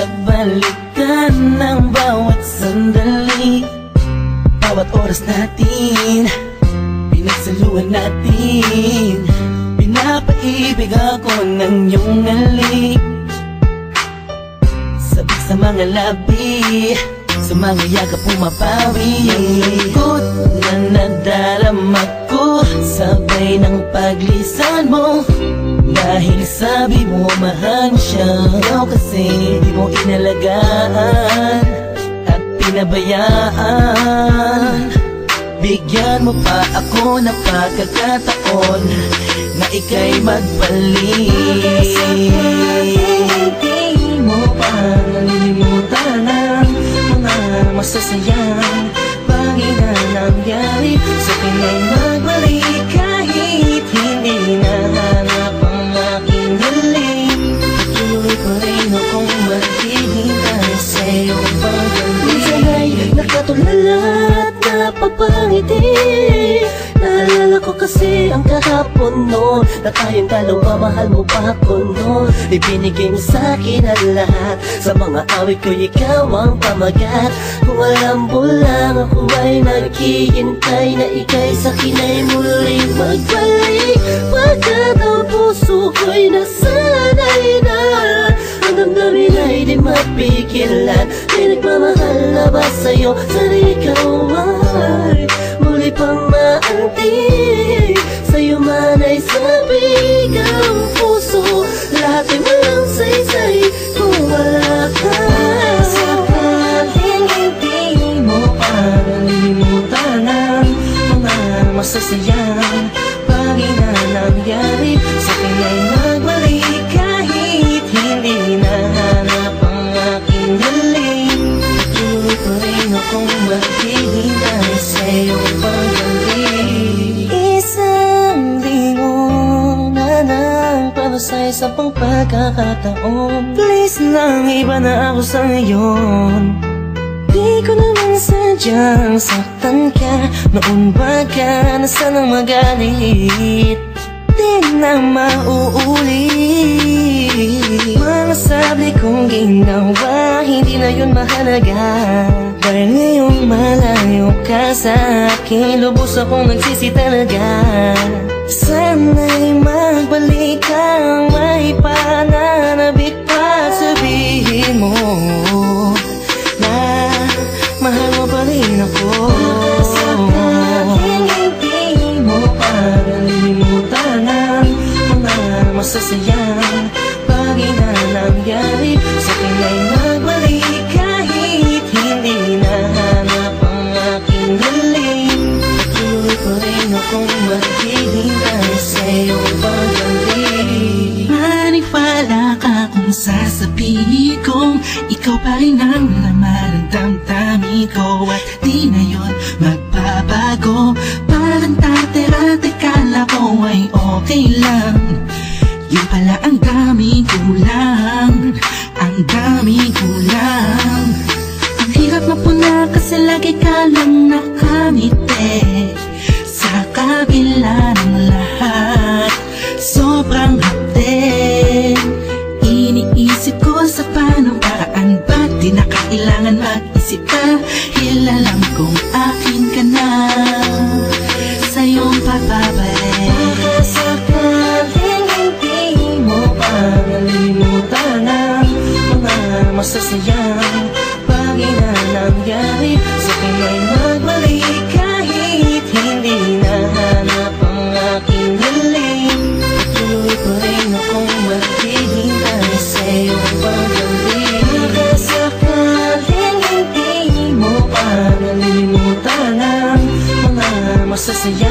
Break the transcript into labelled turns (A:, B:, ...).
A: Binabalik ka ng bawat sandali Bawat oras natin Pinagsaluan natin. Pinapaibig ako ng iyong ngalik Sabik sa mga labi Sa mga yakap pumapawi Ang lungkot na nadarama ko Sabay ng paglisan mo. Dahil sabi mo mahal mo siya. Ikaw kasi di mo inalagaan At pinabayaan. Bigyan mo pa ako ng pagkakataon Na ika'y magbalik
B: Hindi mo pa nalilimutan ang mga masasayang na nangyari Sa akin ay nakatulala at napapangiti Naalala ko kasi ang kahapon noon Na tayong dalawa mahal mo pa ako noon. Ibinigay mo sa akin ang lahat Sa mga awit ko ikaw ang pamagat. Kung alam mo lang ako ay naghihintay Na ika'y sa akin ay muling magbalik ba sa'yo? Sana ikaw ay? Muli pang maantig. Sa'yo man ay sabik ang puso. Lahat ay walang saysay kung wala ka. Sakaling hindi mo pa nalilimutan ang mga masasayang bagay na nangyari isa pang pagkakataon Please lang iba na ako sa ngayon Di ko naman sadyang saktan ka Noon ba ka na sanang magalit? Di na mauulit. Mga sabi kong ginawa Hindi na yun mahalaga. Dahil ngayong malayo ka sa akin Lubos akong nagsisi talaga. Sana'y magbalik
A: sasabihin kong Ikaw pa rin ang laman ng damdamin ko At di na yun magbabago. Parang kala ko ay okay lang. Yung pala ang daming kulang alam kong akin ka na. Sa iyong pagbabalik
B: hindi mo pa. Nalilimutan ang mga masasayang bagay na nangyari Sa akin ay masasayang bagay